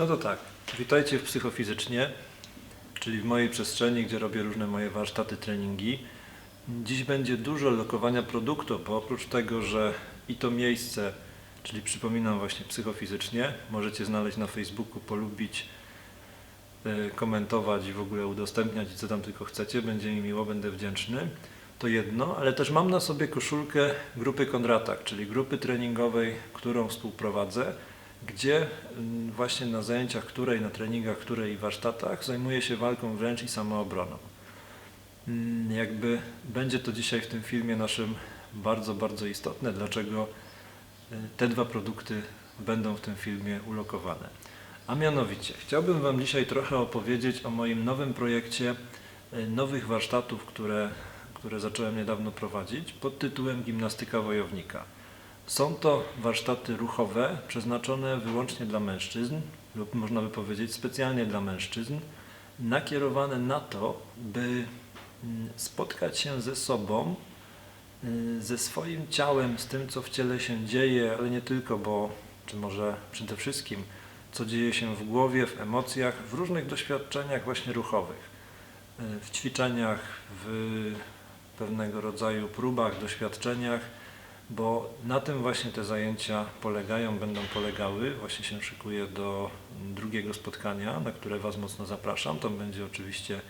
No to tak, witajcie w Psychofizycznie, czyli w mojej przestrzeni, gdzie robię różne moje warsztaty, treningi. Dziś będzie dużo lokowania produktu, bo oprócz tego, że i to miejsce, czyli przypominam właśnie Psychofizycznie, możecie znaleźć na Facebooku, polubić, e, komentować i w ogóle udostępniać i co tam tylko chcecie, będzie mi miło, będę wdzięczny. To jedno, ale też mam na sobie koszulkę grupy Kondratak, czyli grupy treningowej, którą współprowadzę, gdzie mm, właśnie na zajęciach której, na treningach której i warsztatach zajmuję się walką wręcz i samoobroną. Mm, Jakby będzie to dzisiaj w tym filmie naszym bardzo, bardzo istotne, dlaczego y, te dwa produkty będą w tym filmie ulokowane. A mianowicie, chciałbym Wam dzisiaj trochę opowiedzieć o moim nowym projekcie y, nowych warsztatów, które, które zacząłem niedawno prowadzić pod tytułem Gimnastyka Wojownika. Są to warsztaty ruchowe przeznaczone wyłącznie dla mężczyzn lub można by powiedzieć specjalnie dla mężczyzn, nakierowane na to, by mm, spotkać się ze sobą, y, ze swoim ciałem, z tym, co w ciele się dzieje, ale nie tylko, bo czy może przede wszystkim, co dzieje się w głowie, w emocjach, w różnych doświadczeniach właśnie ruchowych, y, w ćwiczeniach, w pewnego rodzaju próbach, doświadczeniach, bo na tym właśnie te zajęcia polegają, będą polegały. Właśnie się szykuję do drugiego spotkania, na które Was mocno zapraszam. Tam będzie oczywiście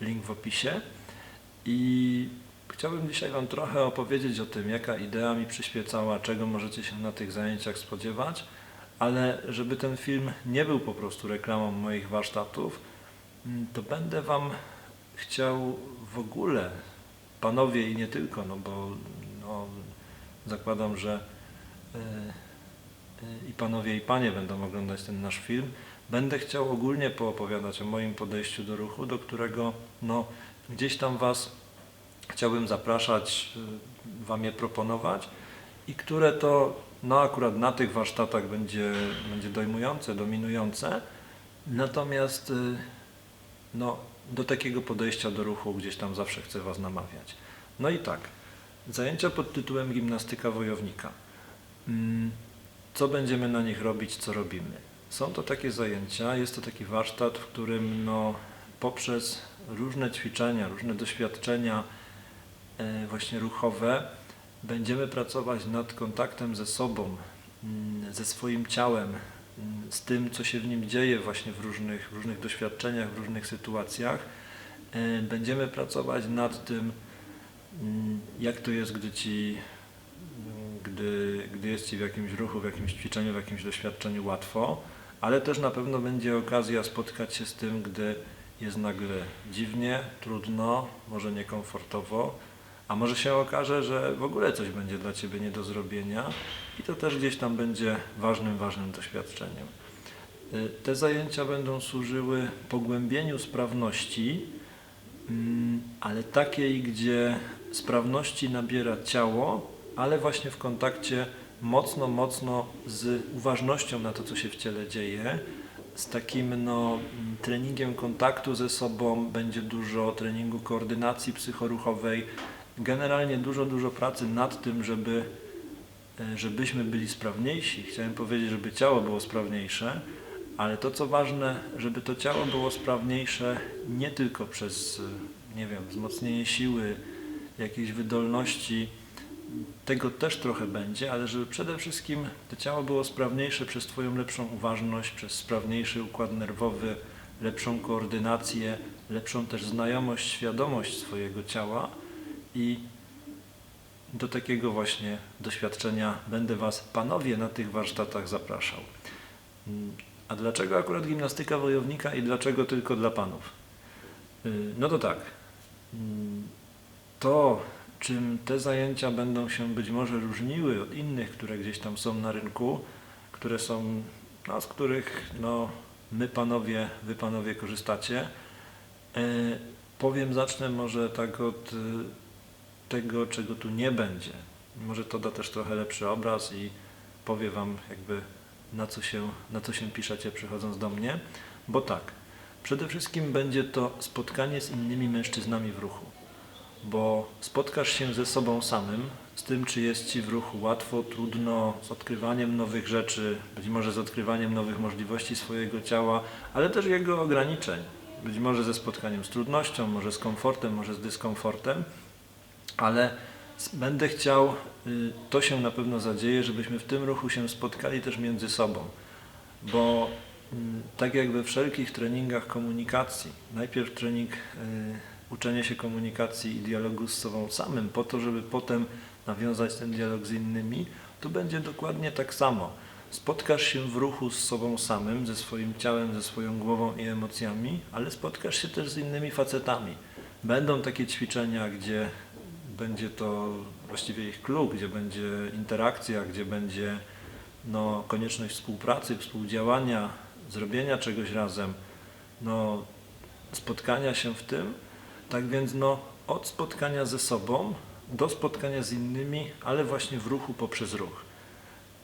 link w opisie. I chciałbym dzisiaj Wam trochę opowiedzieć o tym, jaka idea mi przyświecała, czego możecie się na tych zajęciach spodziewać, ale żeby ten film nie był po prostu reklamą moich warsztatów, to będę Wam chciał w ogóle, panowie i nie tylko, no bo no, zakładam, że y, y, i panowie i panie będą oglądać ten nasz film, będę chciał ogólnie poopowiadać o moim podejściu do ruchu, do którego no, gdzieś tam Was chciałbym zapraszać, y, Wam je proponować i które to no akurat na tych warsztatach będzie, będzie dojmujące, dominujące, natomiast no, do takiego podejścia do ruchu gdzieś tam zawsze chcę Was namawiać. No i tak, zajęcia pod tytułem Gimnastyka Wojownika. Mm, Co będziemy na nich robić, co robimy? Są to takie zajęcia, jest to taki warsztat, w którym no, poprzez różne ćwiczenia, różne doświadczenia e, właśnie ruchowe będziemy pracować nad kontaktem ze sobą, mm, ze swoim ciałem, mm, z tym, co się w nim dzieje właśnie w różnych, w różnych doświadczeniach, w różnych sytuacjach. E, Będziemy pracować nad tym, jak to jest, gdy ci, mm, gdy, gdy jest ci w jakimś ruchu, w jakimś ćwiczeniu, w jakimś doświadczeniu łatwo, ale też na pewno będzie okazja spotkać się z tym, gdy jest nagle dziwnie, trudno, może niekomfortowo, a może się okaże, że w ogóle coś będzie dla Ciebie nie do zrobienia i to też gdzieś tam będzie ważnym, ważnym doświadczeniem. Y, Te zajęcia będą służyły pogłębieniu sprawności, mm, ale takiej, gdzie sprawności nabiera ciało, ale właśnie w kontakcie mocno, mocno z uważnością na to, co się w ciele dzieje, z takim no, treningiem kontaktu ze sobą, będzie dużo treningu koordynacji psychoruchowej, generalnie dużo, dużo pracy nad tym, żeby, e, żebyśmy byli sprawniejsi. Chciałem powiedzieć, żeby ciało było sprawniejsze, ale to co ważne, żeby to ciało było sprawniejsze nie tylko przez, e, nie wiem, wzmocnienie siły, jakiejś wydolności, tego też trochę będzie, ale żeby przede wszystkim to ciało było sprawniejsze przez Twoją lepszą uważność, przez sprawniejszy układ nerwowy, lepszą koordynację, lepszą też znajomość, świadomość swojego ciała i do takiego właśnie doświadczenia będę Was, panowie, na tych warsztatach zapraszał. Mm, A dlaczego akurat gimnastyka wojownika i dlaczego tylko dla panów? Y, No to tak. To, czym te zajęcia będą się być może różniły od innych, które gdzieś tam są na rynku, które są, no, z których no, my panowie, wy panowie korzystacie. E, powiem, zacznę może tak od y, tego, czego tu nie będzie. Może to da też trochę lepszy obraz i powie Wam jakby na co się, na co się piszecie przychodząc do mnie. Bo tak, przede wszystkim będzie to spotkanie z innymi mężczyznami w ruchu. Bo spotkasz się ze sobą samym, z tym, czy jest Ci w ruchu łatwo, trudno, z odkrywaniem nowych rzeczy, być może z odkrywaniem nowych możliwości swojego ciała, ale też jego ograniczeń. Być może ze spotkaniem z trudnością, może z komfortem, może z dyskomfortem, ale będę chciał, y, to się na pewno zadzieje, żebyśmy w tym ruchu się spotkali też między sobą, bo mm, tak jak we wszelkich treningach komunikacji, najpierw trening y, uczenie się komunikacji i dialogu z sobą samym, po to, żeby potem nawiązać ten dialog z innymi, to będzie dokładnie tak samo. Spotkasz się w ruchu z sobą samym, ze swoim ciałem, ze swoją głową i emocjami, ale spotkasz się też z innymi facetami. Będą takie ćwiczenia, gdzie będzie to właściwie ich klub, gdzie będzie interakcja, gdzie będzie no, konieczność współpracy, współdziałania, zrobienia czegoś razem, no, spotkania się w tym. Tak więc no, od spotkania ze sobą do spotkania z innymi, ale właśnie w ruchu poprzez ruch.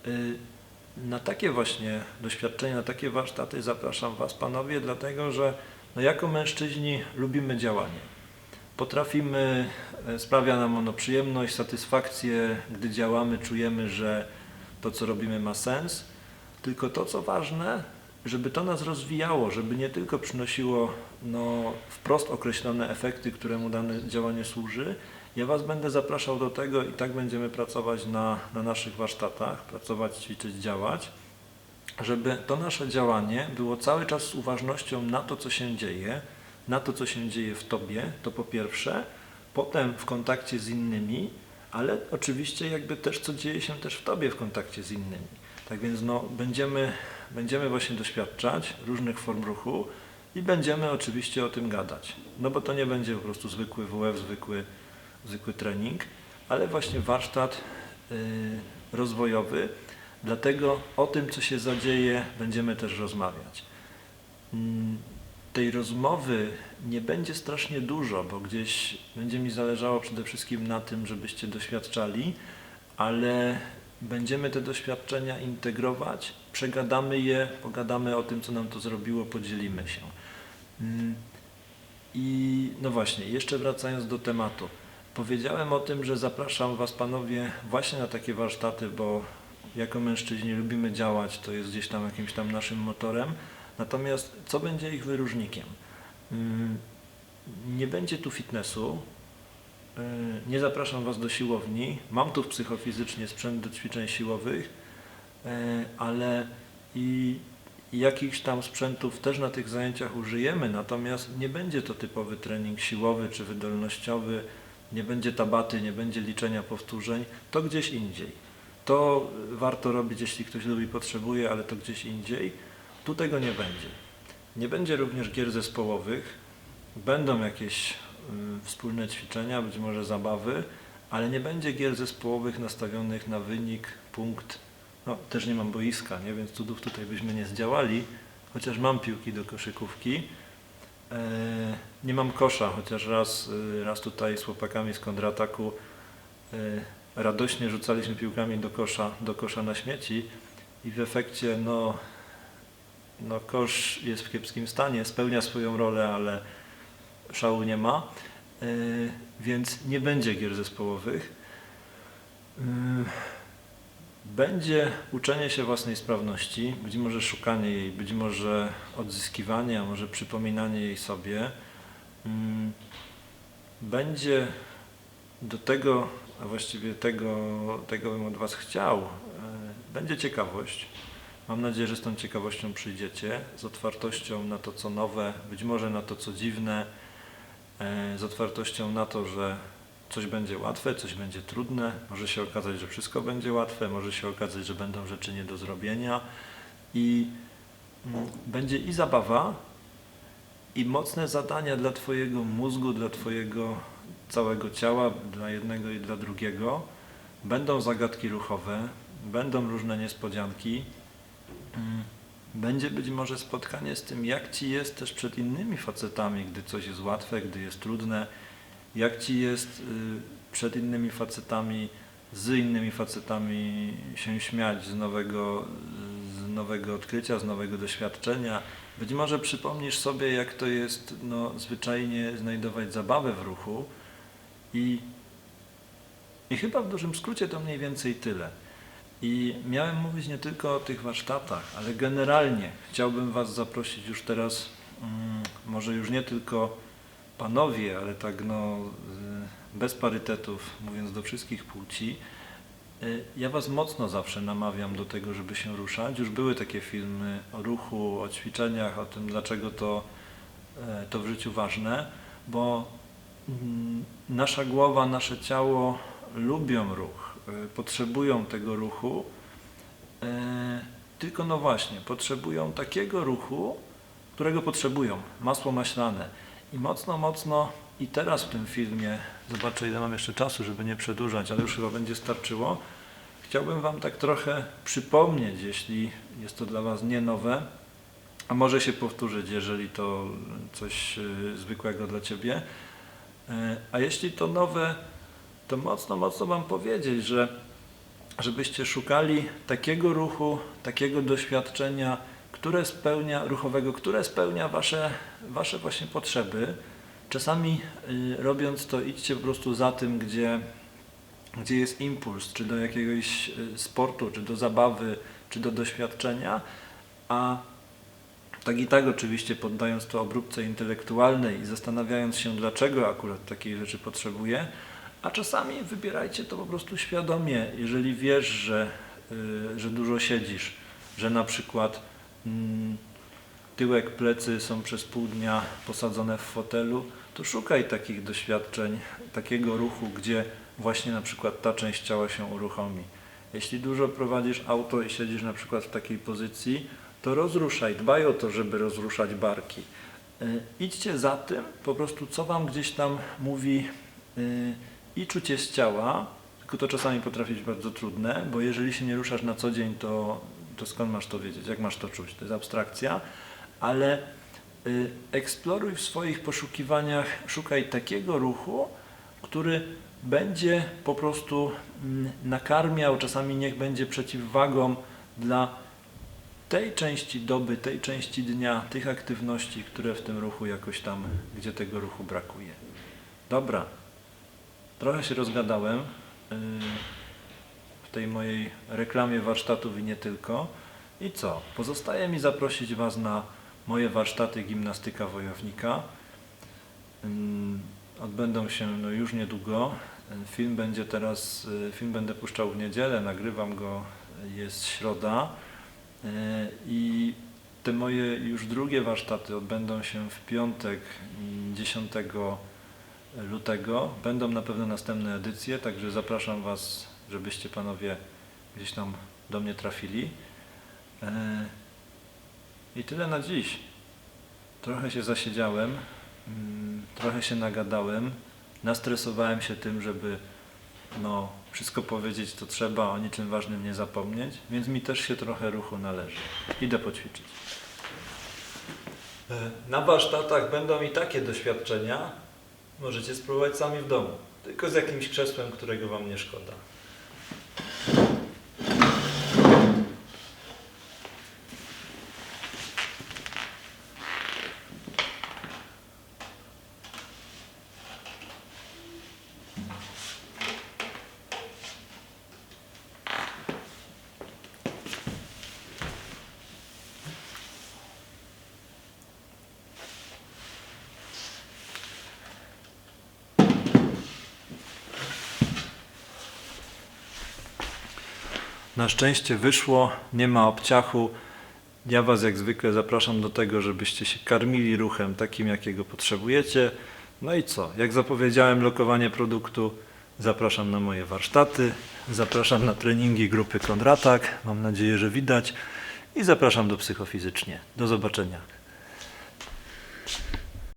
Y, Na takie właśnie doświadczenia, na takie warsztaty zapraszam Was, panowie, dlatego że no, jako mężczyźni lubimy działanie. Potrafimy, e, sprawia nam ono przyjemność, satysfakcję, gdy działamy, czujemy, że to, co robimy, ma sens. Tylko to, co ważne, żeby to nas rozwijało, żeby nie tylko przynosiło no, wprost określone efekty, któremu dane działanie służy. Ja Was będę zapraszał do tego i tak będziemy pracować na, na naszych warsztatach, pracować, ćwiczyć, działać, żeby to nasze działanie było cały czas z uważnością na to, co się dzieje, na to, co się dzieje w Tobie, to po pierwsze, potem w kontakcie z innymi, ale oczywiście jakby też, co dzieje się też w Tobie w kontakcie z innymi. Tak więc no, będziemy, będziemy właśnie doświadczać różnych form ruchu i będziemy oczywiście o tym gadać. No bo to nie będzie po prostu zwykły WF, zwykły, zwykły trening, ale właśnie warsztat yy, rozwojowy. Dlatego o tym, co się zadzieje, będziemy też rozmawiać. Mm, Tej rozmowy nie będzie strasznie dużo, bo gdzieś będzie mi zależało przede wszystkim na tym, żebyście doświadczali, ale będziemy te doświadczenia integrować, przegadamy je, pogadamy o tym, co nam to zrobiło, podzielimy się. Mm, I no właśnie, jeszcze wracając do tematu. Powiedziałem o tym, że zapraszam Was, panowie, właśnie na takie warsztaty, bo jako mężczyźni lubimy działać, to jest gdzieś tam jakimś tam naszym motorem. Natomiast co będzie ich wyróżnikiem? Mm, Nie będzie tu fitnessu, yy, nie zapraszam Was do siłowni. Mam tu psychofizycznie sprzęt do ćwiczeń siłowych, yy, ale i jakichś tam sprzętów też na tych zajęciach użyjemy, natomiast nie będzie to typowy trening siłowy czy wydolnościowy, nie będzie tabaty, nie będzie liczenia powtórzeń, to gdzieś indziej. To warto robić, jeśli ktoś lubi, potrzebuje, ale to gdzieś indziej. Tu tego nie będzie. Nie będzie również gier zespołowych, będą jakieś y, wspólne ćwiczenia, być może zabawy, ale nie będzie gier zespołowych nastawionych na wynik, punkt. No, też nie mam boiska, nie? więc cudów tutaj byśmy nie zdziałali, chociaż mam piłki do koszykówki. E, nie mam kosza, chociaż raz, y, raz tutaj z chłopakami z kontrataku e, radośnie rzucaliśmy piłkami do kosza, do kosza na śmieci i w efekcie no, no kosz jest w kiepskim stanie, spełnia swoją rolę, ale szału nie ma, E, więc nie będzie gier zespołowych. E, Będzie uczenie się własnej sprawności, być może szukanie jej, być może odzyskiwanie, a może przypominanie jej sobie. Mm, Będzie do tego, a właściwie tego, tego bym od Was chciał, e, będzie ciekawość. Mam nadzieję, że z tą ciekawością przyjdziecie, z otwartością na to, co nowe, być może na to, co dziwne, e, z otwartością na to, że coś będzie łatwe, coś będzie trudne, może się okazać, że wszystko będzie łatwe, może się okazać, że będą rzeczy nie do zrobienia i mm, będzie i zabawa, i mocne zadania dla Twojego mózgu, dla Twojego całego ciała, dla jednego i dla drugiego. Będą zagadki ruchowe, będą różne niespodzianki. Mm, Będzie być może spotkanie z tym, jak Ci jest też przed innymi facetami, gdy coś jest łatwe, gdy jest trudne, jak Ci jest y, przed innymi facetami, z innymi facetami się śmiać z nowego, z nowego odkrycia, z nowego doświadczenia. Być może przypomnisz sobie, jak to jest no, zwyczajnie znajdować zabawę w ruchu I, I chyba w dużym skrócie to mniej więcej tyle. I miałem mówić nie tylko o tych warsztatach, ale generalnie chciałbym Was zaprosić już teraz, mm, może już nie tylko panowie, ale tak no y, bez parytetów, mówiąc do wszystkich płci. Y, Ja Was mocno zawsze namawiam do tego, żeby się ruszać. Już były takie filmy o ruchu, o ćwiczeniach, o tym, dlaczego to, e, to w życiu ważne, bo mm, nasza głowa, nasze ciało lubią ruch, potrzebują tego ruchu, e, tylko no właśnie, potrzebują takiego ruchu, którego potrzebują, masło maślane. I mocno, mocno i teraz w tym filmie, zobaczę ile mam jeszcze czasu, żeby nie przedłużać, ale już chyba będzie starczyło, chciałbym Wam tak trochę przypomnieć, jeśli jest to dla Was nie nowe, a może się powtórzyć, jeżeli to coś y, zwykłego dla Ciebie. E, A jeśli to nowe, to mocno, mocno Wam powiedzieć, że żebyście szukali takiego ruchu, takiego doświadczenia, które spełnia, ruchowego, które spełnia Wasze, wasze właśnie potrzeby. Czasami y, robiąc to idźcie po prostu za tym, gdzie, gdzie jest impuls, czy do jakiegoś y, sportu, czy do zabawy, czy do doświadczenia, a tak i tak oczywiście poddając to obróbce intelektualnej i zastanawiając się, dlaczego akurat takiej rzeczy potrzebuję, a czasami wybierajcie to po prostu świadomie, jeżeli wiesz, że, y, że dużo siedzisz, że na przykład mm, tyłek, plecy są przez pół dnia posadzone w fotelu, to szukaj takich doświadczeń, takiego ruchu, gdzie właśnie na przykład ta część ciała się uruchomi. Jeśli dużo prowadzisz auto i siedzisz na przykład w takiej pozycji, to rozruszaj, dbaj o to, żeby rozruszać barki. Y, Idźcie za tym, po prostu co Wam gdzieś tam mówi y, i czucie z ciała, tylko to czasami potrafi być bardzo trudne, bo jeżeli się nie ruszasz na co dzień, to, to skąd masz to wiedzieć, jak masz to czuć? To jest abstrakcja, ale y, eksploruj w swoich poszukiwaniach, szukaj takiego ruchu, który będzie po prostu mm, nakarmiał, czasami niech będzie przeciwwagą dla tej części doby, tej części dnia, tych aktywności, które w tym ruchu jakoś tam, gdzie tego ruchu brakuje. Dobra, trochę się rozgadałem yy, w tej mojej reklamie warsztatów i nie tylko. I co? Pozostaje mi zaprosić Was na moje warsztaty Gimnastyka Wojownika. Ym, Odbędą się no, już niedługo. Film będzie teraz, yy, film będę puszczał w niedzielę, nagrywam go, jest środa. I te moje już drugie warsztaty odbędą się w piątek mm, 10 lutego. Będą na pewno następne edycje, także zapraszam Was, żebyście panowie gdzieś tam do mnie trafili. Yy, I tyle na dziś. Trochę się zasiedziałem, mm, trochę się nagadałem, nastresowałem się tym, żeby no, wszystko powiedzieć to trzeba, o niczym ważnym nie zapomnieć, więc mi też się trochę ruchu należy. Idę poćwiczyć. E, Na warsztatach będą i takie doświadczenia. Możecie spróbować sami w domu, tylko z jakimś krzesłem, którego Wam nie szkoda. Na szczęście wyszło, nie ma obciachu. Ja Was jak zwykle zapraszam do tego, żebyście się karmili ruchem takim, jakiego potrzebujecie. No i co? Jak zapowiedziałem lokowanie produktu, zapraszam na moje warsztaty, zapraszam na treningi grupy Kondratak. Mam nadzieję, że widać. I zapraszam do psychofizycznie. Do zobaczenia.